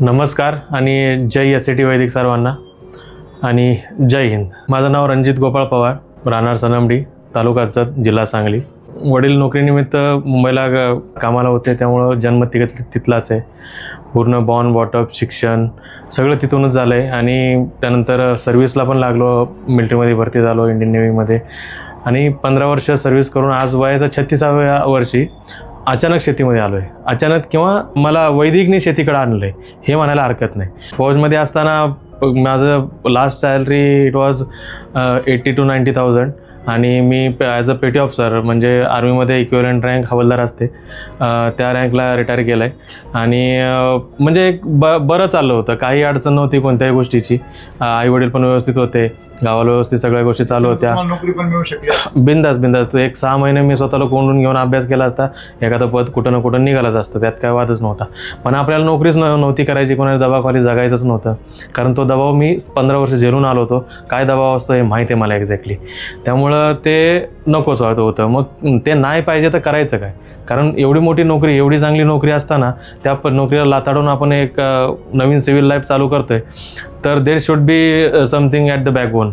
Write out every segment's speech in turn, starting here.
नमस्कार आणि जय S T वैदिक सर्वांना. आणि जय हिंद. माझं नाव रणजित गोपाळ पवार राहणार सनमडी तालुका जत जिल्हा सांगली. वडील नोकरीनिमित्त मुंबईला कामाला होते त्यामुळं जन्म तिघ तिथलाच आहे. पूर्ण बॉर्न वॉटअप शिक्षण सगळं तिथूनच झालं आहे आणि त्यानंतर सर्व्हिसला पण लागलो मिलिटरीमध्ये भरती झालो इंडियन नेव्हीमध्ये. आणि पंधरा वर्ष सर्व्हिस करून आज वयाचा छत्तीसाव्या वर्षी अचानक शेतीमध्ये आलो आहे अचानक किंवा मला वैदिकने शेतीकडे आणलं आहे हे म्हणायला हरकत नाही. फौजमध्ये असताना माझं last salary it was eighty two ninety thousand आणि मी ॲज अ पेटी ऑफिसर म्हणजे आर्मीमध्ये इक्विलंट रँक हवालदार असते. त्या रँकला रिटायर केलं आहे आणि म्हणजे ब बरं चाललं होतं. काही अडचण नव्हती कोणत्याही गोष्टीची. आईवडील पण व्यवस्थित होते. गावाला व्यवस्थित सगळ्या गोष्टी चालू होत्या. तुम्हाला नोकरी पण मिळू शकली बिंदास बिंदास. एक सहा महिने मी स्वतःला कोंडून घेऊन अभ्यास केला असता एखादं पद कुठं ना कुठं निघालंच असतं त्यात काय वादच नव्हता. पण आपल्याला नोकरीच न नव्हती करायची कोणाच्या दबावाखाली जगायचंच नव्हतं. कारण तो दबाव मी पंधरा वर्ष झेलून आलो होतो. काय दबाव असतो हे माहिती आहे मला एक्झॅक्टली त्यामुळं ते नकोच वाटत होतं. मग ते नाही पाहिजे तर करायचं काय? कारण एवढी मोठी नोकरी एवढी चांगली नोकरी असताना त्या प- नोकरीला लाताडून आपण एक अ, नवीन सिव्हिल लाईफ चालू करतोय. तर there should be something at the backbone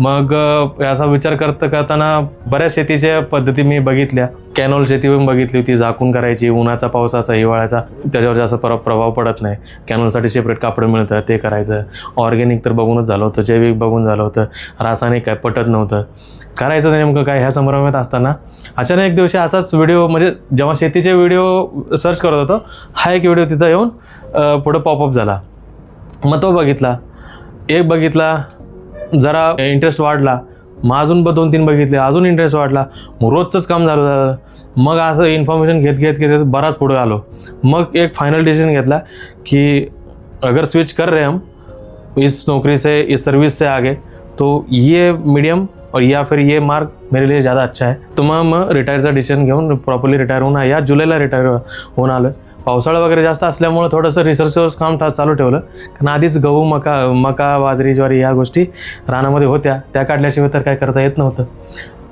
मग uh, असा विचार करता करताना बऱ्याच शेतीच्या पद्धती मी बघितल्या. कॅनॉल शेती पण बघितली होती झाकून करायची उन्हाचा पावसाचा हिवाळ्याचा. त्याच्यावर जास्त प्र प्रभाव पडत नाही. कॅनॉलसाठी सेपरेट कापडं मिळतं ते करायचं. ऑर्गॅनिक तर बघूनच झालं होतं जैविक बघून झालं होतं. रासायनिक काय पटत नव्हतं. करायचं नेमकं काय ह्या संभ्रमात असताना अचानक एक दिवशी असाच व्हिडिओ म्हणजे जेव्हा शेतीचे व्हिडिओ सर्च करत होतो हा एक व्हिडिओ तिथं येऊन uh, पुढं पॉपअप झाला. मग तो बघितला. एक बघितला जरा इंटरेस्ट वाढला. मग अजून ब दोन तीन बघितले अजून इंटरेस्ट वाढला. मग रोजचंच काम झालं झालं मग असं इन्फॉर्मेशन घेत घेत घेत बराच पुढे आलो. मग एक फायनल डिसिजन घेतला की अगर स्विच कर रहे हम इस नौकरी से इस सर्विस से आगे तो ये मीडियम और या फिर ये मार्क मेरे लिए ज़्यादा अच्छा आहे तो मग मग रिटायरचा डिसिजन घेऊन प्रॉपरली रिटायर होऊन या जुलैला रिटायर होऊन आलं पावसाळा वगैरे जास्त असल्यामुळं थोडंसं रिसर्चवर काम चालू ठेवलं. कारण आधीच गहू मका मका बाजरी ज्वारी ह्या गोष्टी रानामध्ये होत्या. त्या काढल्याशिवाय तर काय करता येत नव्हतं.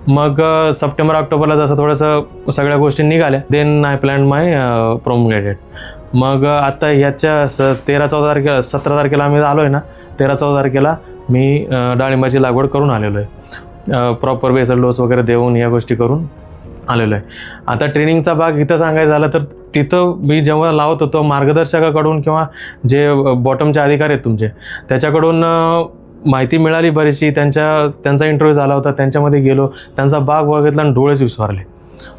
मग सप्टेंबर ऑक्टोबरला जसं थोडंसं सगळ्या गोष्टी निघाल्या. Then I plan my promulgated मग आता ह्याच्या स तेरा चौदा तारखेला सतरा तारखेला आम्ही आलो आहे ना तेरा चौदा तारखेला मी डाळिंबाची लागवड करून आलेलो आहे. प्रॉपर बेसल डोस वगैरे देऊन या गोष्टी करून आलेलो आहे. आता ट्रेनिंगचा भाग इथं सांगायचं झालं तर तिथं मी जेव्हा लावत होतो मार्गदर्शकाकडून किंवा जे बॉटमचे अधिकारी आहेत तुमचे त्याच्याकडून माहिती मिळाली बरीचशी. त्यांच्या त्यांचा इंटरव्ह्यू झाला होता त्यांच्यामध्ये गेलो. त्यांचा बाग बघितला आणि डोळेच विसरले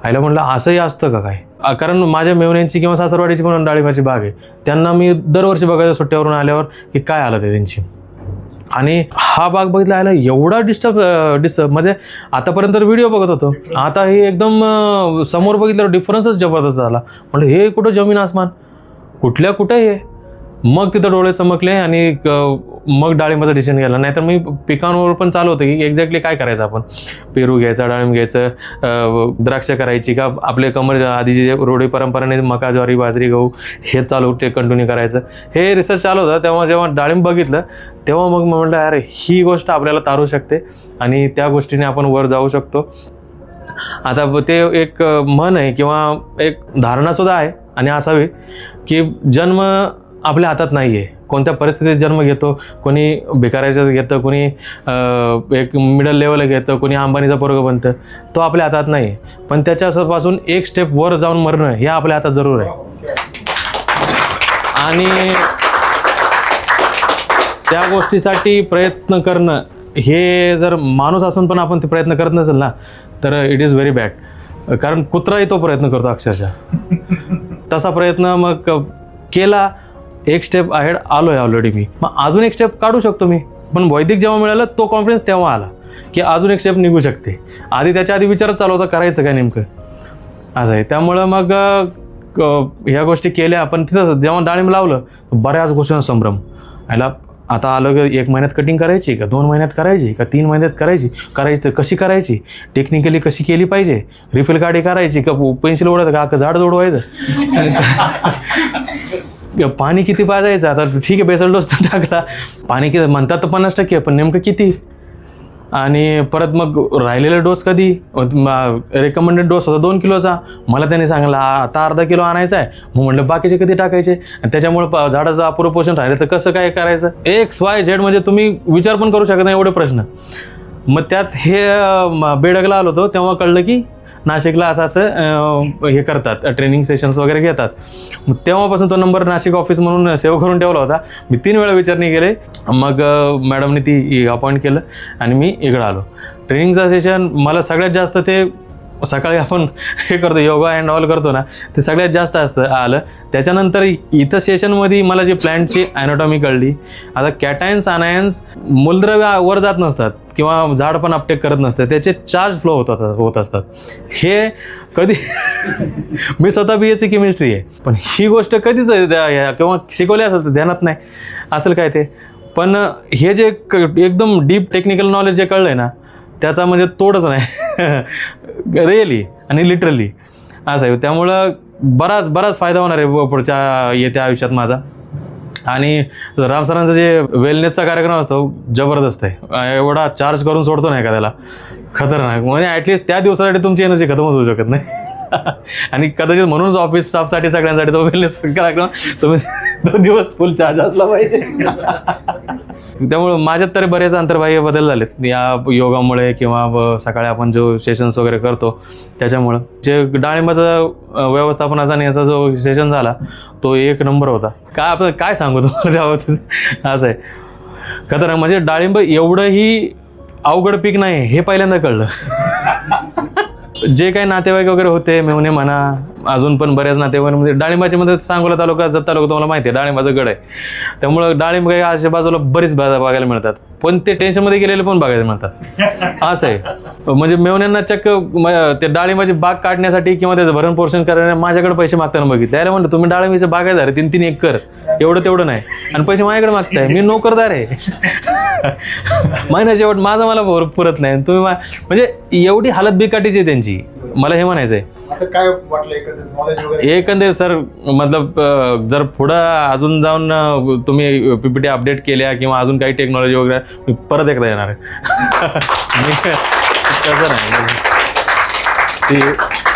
आईला म्हटलं असंही असतं का काय? कारण माझ्या मेवण्यांची किंवा सासरवाडीची पण डाळिंबाची बाग आहे. त्यांना मी दरवर्षी बघायचं सुट्ट्यावरून आल्यावर की काय आलं ते त्यांची. आणि हा भाग बघितला एवढा डिस्टर्ब डिस्टर्ब म्हणजे आतापर्यंत व्हिडिओ बघत होतो. आता हे एकदम समोर बघितल्यावर डिफरन्सच जबरदस्त झाला. म्हणजे हे कुठं जमीन आसमान? कुठल्या कुठं हे? मग तिथं डोळे चमकले आणि क- मग डाळिंबाचा डिसिजन घ्यायला. नाहीतर मी पिकांवर पण चालू होतं की एक्झॅक्टली काय करायचं आपण? पेरू घ्यायचा डाळिंब घ्यायचं द्राक्ष करायची का आपले कमर आधीची जे रोडी परंपरेने मका ज्वारी बाजरी गहू हे चालू ते कंटिन्यू करायचं. हे रिसर्च चालू होतं. तेव्हा जेव्हा डाळिंब बघितलं तेव्हा मग म्हटलं अरे ही गोष्ट आपल्याला तारू शकते आणि त्या गोष्टीने आपण वर जाऊ शकतो. आता ते एक मन म्हण आहे किंवा एक धारणासुद्धा आहे आणि असावी की जन्म आपल्या हातात नाही आहे कोणत्या परिस्थितीत जन्म घेतो कोणी भिकाऱ्याच्यात घेतं कोणी एक मिडल लेवल घेतं कोणी अंबानीचा पोरग बनतं तो आपल्या हातात नाही आहे पण त्याच्यापासून एक स्टेप वर जाऊन मरणं हे आपल्या हातात जरूर आहे. आणि त्या गोष्टीसाठी प्रयत्न करणं हे जर माणूस असून पण आपण ते प्रयत्न करत नसेल ना तर इट इज व्हेरी बॅड कारण कुत्राही तो प्रयत्न करतो अक्षरशः. तसा प्रयत्न मग केला एक स्टेप अहेड आलो आहे ऑलरेडी मी. मग अजून एक स्टेप काढू शकतो मी. पण वैदिक जेव्हा मिळालं तो कॉन्फिडन्स तेव्हा आला. की अजून एक स्टेप निघू शकते. आधी त्याच्या आधी विचारच चालू होता करायचं काय नेमकं? असं आहे. त्यामुळं मग ह्या गोष्टी केल्या. पण तिथं जेव्हा डाळिंब लावलं बऱ्याच गोष्टींना संभ्रम. याला आता आलं की एक महिन्यात कटिंग करायची का? दोन महिन्यात करायची का? तीन महिन्यात करायची? करायची तर कशी करायची? टेक्निकली कशी केली पाहिजे? रिफिल गाडी करायची का? पेन्सिल ओढायचं का? का झाड जोडवायचं? पाणी किती पाजायचं? आता ठीक आहे बेसल डोस तर टाकला. पाणी किती म्हणतात तर पन्नास टक्के पण नेमकं किती? आणि परत मग राहिलेला डोस कधी? रेकमेंडेड डोस होता दोन किलोचा. मला त्याने सांगला आता अर्धा किलो आणायचा आहे. मग म्हटलं बाकीचे कधी टाकायचे? आणि त्याच्यामुळे प- झाडाचं अपुरं पोषण राहिलं. तर कसं काय करायचं? एक्स वाय झेड म्हणजे तुम्ही विचार पण करू शकत नाही एवढे प्रश्न. मग त्यात हे बेडगला आलो होतो तेव्हा कळलं की नाशिकला असं असं हे करतात ट्रेनिंग सेशन्स वगैरे घेतात. मग तेव्हापासून तो नंबर नाशिक ऑफिस म्हणून सेव्ह करून ठेवला होता. मी तीन वेळा विचारणी केले. मग मॅडमने ती अपॉइंट केलं आणि मी इकडं आलो. ट्रेनिंगचं सेशन मला सगळ्यात जास्त ते सकाळी आपण हे करतो योगा अँड ऑल करतो ना ते सगळ्यात जास्त असतं आलं. त्याच्यानंतर इथं सेशनमध्ये मला जी प्लॅन्टची ॲनाटॉमी कळली. आता कॅटायन्स अनायन्स मूलद्रव्य वर जात नसतात किंवा झाड पण अपटेक करत नसतं त्याचे चार्ज फ्लो होतात होत असतात. हे कधी मी स्वतः बी एस सी केमिस्ट्री आहे पण ही गोष्ट कधीच त्या- या- किंवा शिकवली असेल तर ध्यानात नाही असेल काय ते. पण हे जे क- एकदम डीप टेक्निकल नॉलेज जे कळलं आहे ना त्याचा म्हणजे तोडच नाही. रिअली आणि लिटरली असं आहे त्यामुळं बराच बराच फायदा होणार आहे पुढच्या येत्या आयुष्यात माझा. आणि राम सरांचा जे वेलनेसचा कार्यक्रम असतो जबरदस्त आहे. एवढा चार्ज करून सोडतो नाही का त्याला खतरनाक. म्हणजे ॲटलिस्ट त्या दिवसासाठी तुमची एनर्जी खतमच होऊ शकत नाही. आणि कदाचित म्हणूनच ऑफिस स्टाफसाठी सगळ्यांसाठी तो वेलनेस कार्यक्रम तुम्ही तो दिवस फुल चार्ज असला पाहिजे. त्यामुळं माझ्यात तरी बरेच अंतर्बाह्य बदल झालेत. या योगामुळे किंवा सकाळी आपण जो सेशन्स वगैरे करतो त्याच्यामुळं. जे डाळिंबाचा व्यवस्थापनाचा आणि याचा जो सेशन झाला तो एक नंबर होता. काय आपण काय सांगू तुम्हाला त्याबाबतीत असं आहे. खतर म्हणजे डाळिंब एवढंही अवघड पीक नाही हे पहिल्यांदा कळलं. जे काही नातेवाईक वगैरे होते मेवणे म्हणा अजून पण बऱ्याच नातेवाईकांमध्ये डाळिंबाच्या मध्ये सांगोला तालुका जत तालुका तुम्हाला माहिती आहे डाळिंबाचं गड आहे. त्यामुळं डाळिंब काही आजच्या बाजूला बरीच बा- बघायला मिळतात. पण ते टेन्शनमध्ये गेलेले पण बघायला मिळतात. असं आहे. म्हणजे मेवण्यांना चक्क ते डाळिंबाची बाग काढण्यासाठी किंवा त्याचं भरण पोषण करण्यासाठी माझ्याकडे पैसे मागताना बघितले. त्याला म्हणलं तुम्ही डाळिंबाचे बाग आहे तीन तीन एकर. एवढं तेवढं नाही. आणि पैसे माझ्याकडे मागताय. मी नोकरदार आहे. महिना शेवट माझं मला पुर- पुरत नाही. तुम्ही मा- म्हणजे एवढी हालत बिकाटीची आहे त्यांची. मला हे म्हणायचं आहे आता काय वाटलं एकंदरीत? नॉलेज वगैरे? एकंदरीत सर मतलब अं, जर पुढं अजून जाऊन अं, तुम्ही पीपीटी अपडेट केल्या किंवा अजून काही टेक्नॉलॉजी वगैरे मी परत एकदा येणार आहे. मी तसं नाही. ती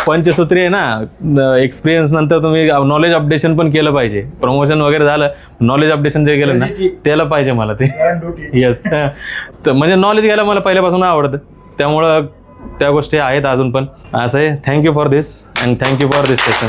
पंचसूत्री आहे ना एक्सपिरियन्स नंतर तुम्ही नॉलेज अपडेशन पण केलं पाहिजे. प्रमोशन वगैरे झालं नॉलेज अपडेशन जे केलं ना त्याला पाहिजे मला ते. ड्युटी येस तर म्हणजे नॉलेज घ्यायला मला पहिल्यापासून आवडतं. त्यामुळं त्या गोष्टी आहेत अजून पण. असं आहे. Thank you for this and thank you for this session